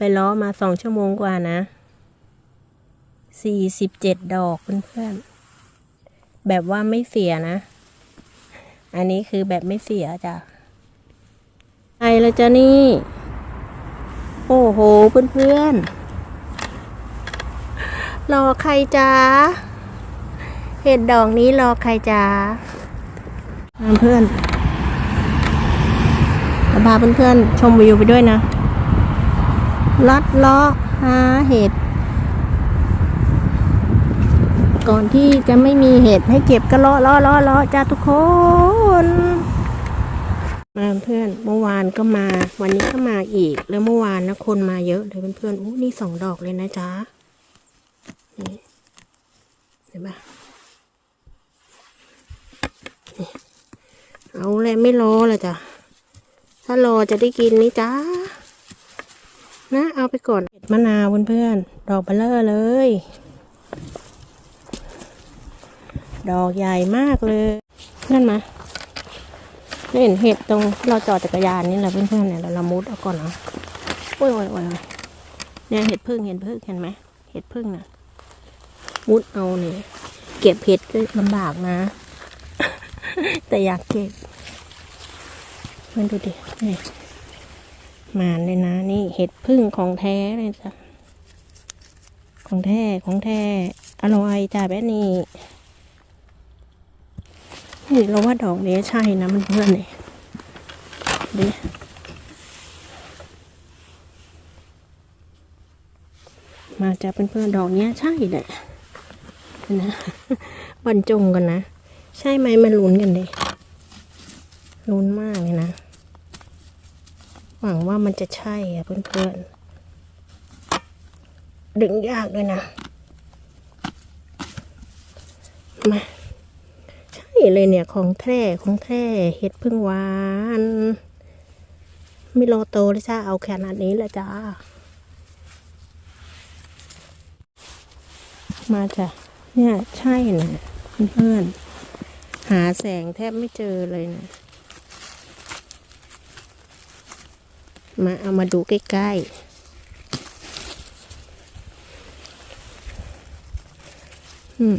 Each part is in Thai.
ไปล้อมาสองชั่วโมงกว่านะสี่สิบเจ็ดดอกเพื่อนๆ แบบว่าไม่เสียนะ อันนี้คือแบบไม่เสียจ้ะไปแล้วจ้ะนี่ โอ้โหเพื่อนๆ รอใครจ้าเห็ดดอกนี้รอใครจ้าเพื่อนๆพาเพื่อนๆ ชมวิวไปด้วยนะ ลัดเลาะหาเห็ด ก่อนที่จะไม่มีเห็ดให้เก็บก็เลาะเลาะเลาะเลาะจ้าทุกคน มาเพื่อนเมื่อวานก็มา วันนี้ก็มาอีก แล้วเมื่อวานนะคนมาเยอะเลยเพื่อนๆอู้นี่สองดอกเลยนะจ๊ะนี่เห็นปะเอาแหละไม่รอละจ้ะถ้ารอจะได้กินนี่จ้า นะเอาไปก่อนเห็ดมะนาวเพื่อนๆดอกเบลเลอร์เลย ดอกใหญ่มากเลย นั่นมาเห็นเห็ดตรงเราจอดจักรยานนี่แหละเพื่อนๆเนี่ยเราละมุดเอาก่อนนะโอ้ยโอ้ยโอ้ยเนี่ยเห็ดพึ่งเห็นพึ่งเห็นไหมเห็ดพึ่งน่ะมุดเอาเนี่ยเก็บเห็ดก็ลำบากนะ แต่อยากเก็บเพื่อนดูดินี่ห มานเลยนะ นี่เห็ดพึ่งของแท้เลยจ้ะ ของแท้ของแท้ อร่อยจ้าแบบนี้นี่เราว่าดอกนี้ใช่นะมันเพื่อนเนี่ยดิมาจะเป็นเพื่อนดอกเนี้ยใช่แหละนะบรรจงกันนะ ใช่ไหมมันลุ้นกันดิลุ้นมากเลยนะ หวังว่ามันจะใช่อะเพื่อนๆ ดึงยากด้วยนะ มา ใช่เลยเนี่ยของแท้ของแท้เห็ดพึ่งหวาน ไม่รอโตเลยจ้าเอาขนาดนี้แหละจ้า มาจ้ะ เนี่ยใช่นะเพื่อนๆหาแสงแทบไม่เจอเลยนะ มาเอามาดูใกล้ๆ อืม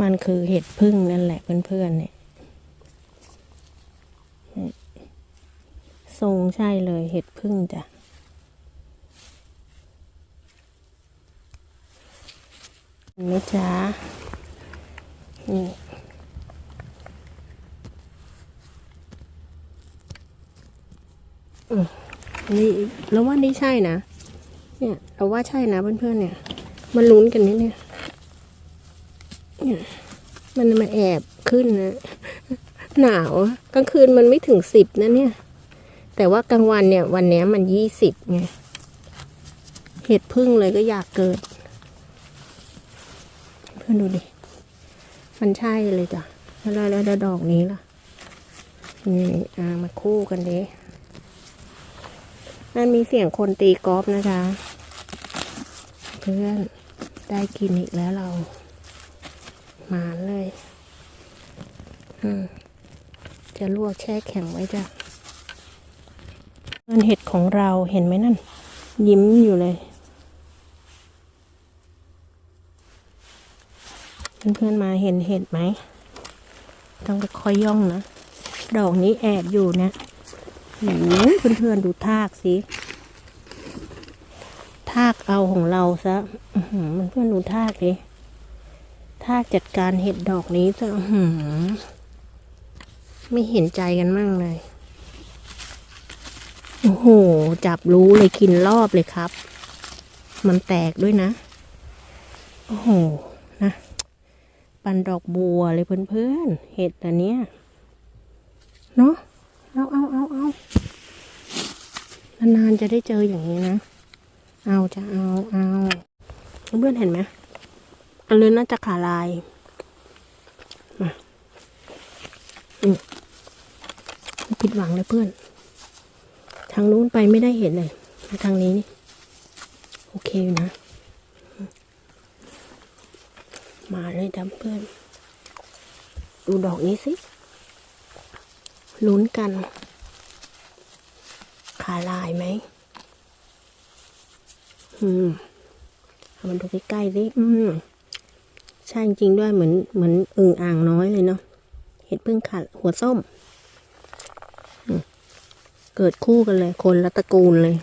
มันคือเห็ดพึ่งนั่นแหละเพื่อนๆเนี่ยทรงใช่เลยเห็ดพึ่งจ้ะนไหมจ๊ะนี่ นี่เราว่านี่ใช่นะ เนี่ยเราว่าใช่นะเพื่อนๆเนี่ย มันลุ้นกันนี่เนี่ยเนี่ยมันแอบขึ้นนะ หนาวกลางคืนมันไม่ถึงสิบนะเนี่ย แต่ว่ากลางวันเนี่ย วันนี้มันยี่สิบไงเห็ดพึ่งเลยก็อยากเกิด เพื่อนดูดิ มันใช่เลยจ้ะแล้วแล้วดอกนี้ล่ะนี่อ่ามาคู่กันดิ นั่นมีเสียงคนตีกอล์ฟนะคะ เพื่อนได้กินอีกแล้วเรามาเลย อืม จะลวกแช่แข็งไว้จ้ะมันเห็ดของเราเห็นไหมนั่น ยิ้มอยู่เลย เพื่อนๆมาเห็นเห็ดไหม ต้องค่อยย่องนะ ดอกนี้แอบอยู่นะ โอ้โหเพื่อนๆดูทากสิทากเอาของเราซะมันเพื่อนดูทากดิทากจัดการเห็ดดอกนี้ซะไม่เห็นใจกันมั่งเลย โอ้โห จับรู้เลยกินรอบเลยครับ มันแตกด้วยนะ โอ้โห นะ ปันดอกบัวเลยเพื่อนๆ เห็ดอันเนี้ย เนาะ เอาเอาเอาเอานานๆจะได้เจออย่างนี้นะ เอาจะเอาเอาเพื่อนเห็นไหมอันนี้น่าจะขาลาย มาอืมผิดหวังเลยเพื่อน ทางนู้นไปไม่ได้เห็นเลย มาทางนี้นี่ โอเคอยู่นะ มาเลยดำเพื่อน ดูดอกนี้สิ ลุ้นกัน ขาลายไหม อืมเอามันดูใกล้ๆสิอืมใช่จริงด้วยเหมือนเหมือนอึ่งอ่างน้อยเลยเนาะเห็ดพึ่งขาหัวส้มมเกิดคู่กันเลย คนละตระกูลเลย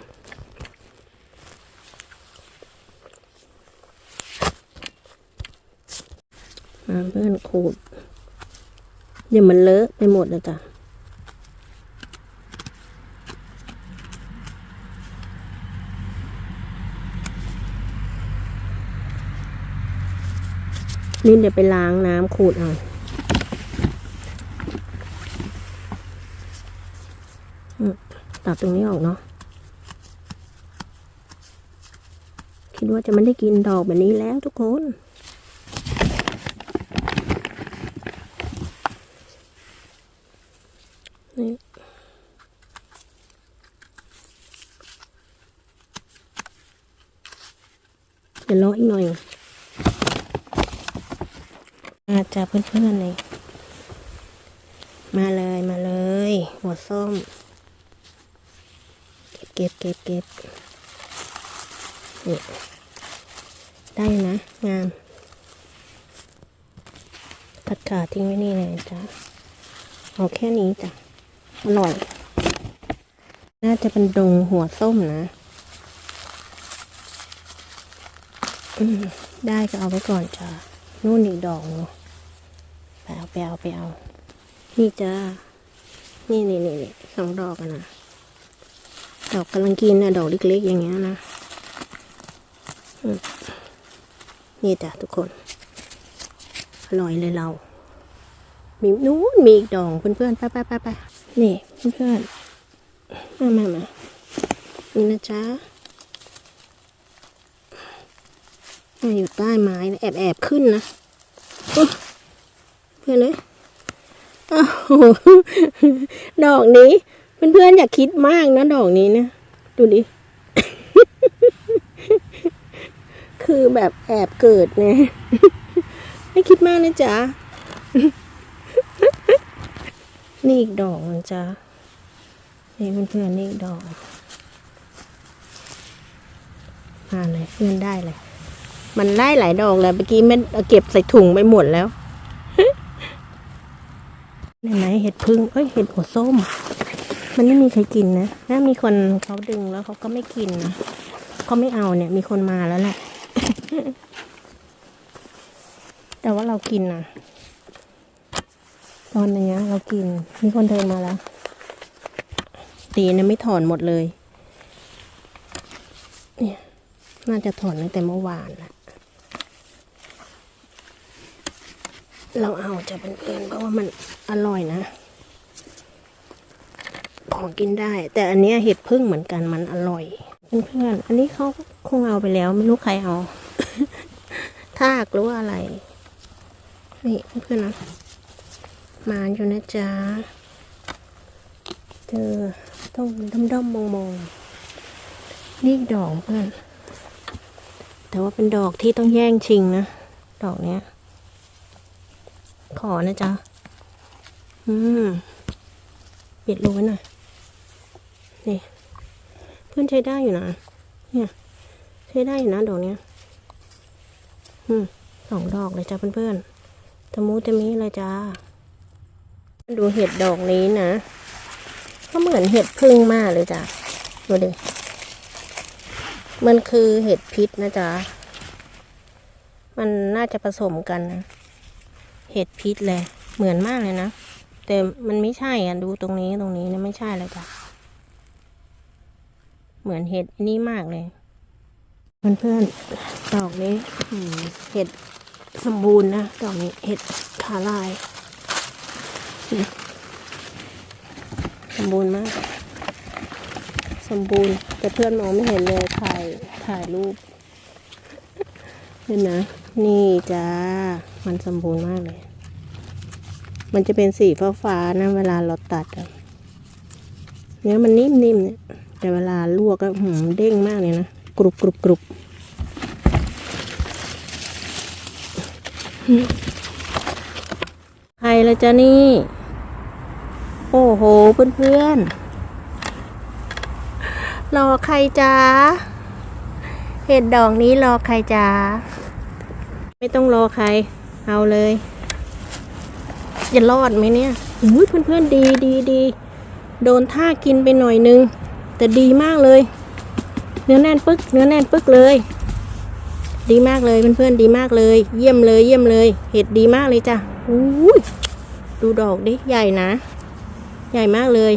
มาเพื่อนขูด เดี๋ยวมันเลอะไปหมดเลยจ้ะ นี่เดี๋ยวไปล้างน้ำขูดเอาตัดตรงนี้ออกเนาะ คิดว่าจะไม่ได้กินดอกแบบนี้แล้วทุกคนนี่เดี๋ยวรออีกหน่อย มาจาเพื่อนๆเลย มาเลยมาเลย หัวส้ม เก็บเก็บเก็บเก็บนี่ได้นะ งาม ตัดขาทิ้งไว้นี่เลยจ้ะเอาแค่นี้จ้ะ อร่อย น่าจะเป็นดงหัวส้มนะ ได้ก็เอาไว้ก่อนจ้ะ นู่นอีกดอกหนึง ไปเอาไปเอาไปเอา นี่จ้า นี่นี่นี่นี่สองดอกนะดอกกำลังกินนะดอกเล็กๆอย่างเงี้ยนะนี่จ้ะทุกคน อร่อยเลยเรา มีนู้นมีอีกดอกเพื่อนๆไปไปไปไปนี่เพื่อนๆมามามานี่นะจ๊ะมาอยู่ใต้ไม้นะแอบแอบขึ้นนะ พื่อนเลยอ้โหดอกนี้ เพื่อนๆอย่าคิดมากนะดอกนี้นะดูดิ คือแบบแอบเกิดไงไม่คิดมากนะจ๊ะ นี่อีกดอกมันจ้ะนี่เพื่อนๆนี่อีกดอก มาเลยเพื่อนได้เลย มันได้หลายดอกเลยเมื่อกี้มันเก็บใส่ถุงไปหมดแล้ว เห็นไหมเห็ดพึ่งเอ้ยเห็ดหัวส้ม มันไม่มีใครกินนะถ้ามีคนเขาดึงแล้วเขาก็ไม่กินนะเขาไม่เอาเนี่ย มีคนมาแล้วแหละ แต่ว่าเรากินนะตอนเนี้ยเรากิน มีคนเดินมาแล้ว ตีนะไม่ถอนหมดเลย เนี่ย น่าจะถอนตั้งแต่เมื่อวานละ เราเอาจะเป็นเพื่อนเพราะว่ามันอร่อยนะของกินได้ แต่อันนี้เห็ดพึ่งเหมือนกันมันอร่อยเพื่อนๆอันนี้เขาคงเอาไปแล้ว ไม่รู้ใครเอาทากหรือว่าอะไร นี่เพื่อนๆนะมาอยู่นะจ๊ะเจอต้องด้อมด้อมมองๆนี่ดอกเพื่อนแต่ว่าเป็นดอกที่ต้องแย่งชิงนะ ดอกเนี้ย ขอนะจ๊ะ อืมปิดรูไว้หน่อย นี่ เพื่อนใช้ได้อยู่นะ เนี่ย ใช้ได้อยู่นะดอกเนี้ย อืมสองดอกเลยจ้ะเพื่อนๆตะมูตะมีเลยจ้า ดูเห็ดดอกนี้นะ ก็เหมือนเห็ดพึ่งมากเลยจ้ะ ดูดิ มันคือเห็ดพิษนะจ๊ะ มันน่าจะผสมกันนะ เห็ดพิษเลย เหมือนมากเลยนะ แต่มันไม่ใช่อะดูตรงนี้ตรงนี้เนี่ยไม่ใช่เลยจ้ะเหมือนเห็ดนนี้มากเลยเพื่อนๆดอกนี้เห็ดสมบูรณ์นะดอกนี้เห็ดขาลาย สมบูรณ์มาก สมบูรณ์ แต่เพื่อนมองไม่เห็นเลยถ่ายถ่ายรูปเห็นนะ นี่จ้า มันสมบูรณ์มากเลย มันจะเป็นสีฟ้าๆนะเวลาเราตัดเนื้อมันนิ่มๆเนี่ย แต่เวลาลวกก็หืมเด้งมากเลยนะ กรุบกรุบกรุบใครละจ้ะนี่ โอ้โห เพื่อนๆ รอใครจ้าเห็ดดอกนี้รอใครจ้า ไม่ต้องรอใคร เอาเลยจะรอดไหมเนี่ยอุ้ยเพื่อนๆดีดีดีโดนท่ากินไปหน่อยนึง แต่ดีมากเลย เนื้อแน่นปึ๊ก เนื้อแน่นปึ๊กเลย ดีมากเลยเพื่อนๆดีมากเลย เยี่ยมเลยเยี่ยมเลย เห็ดดีมากเลยจ้ะอุ้ยดูดอกดิใหญ่นะ ใหญ่มากเลย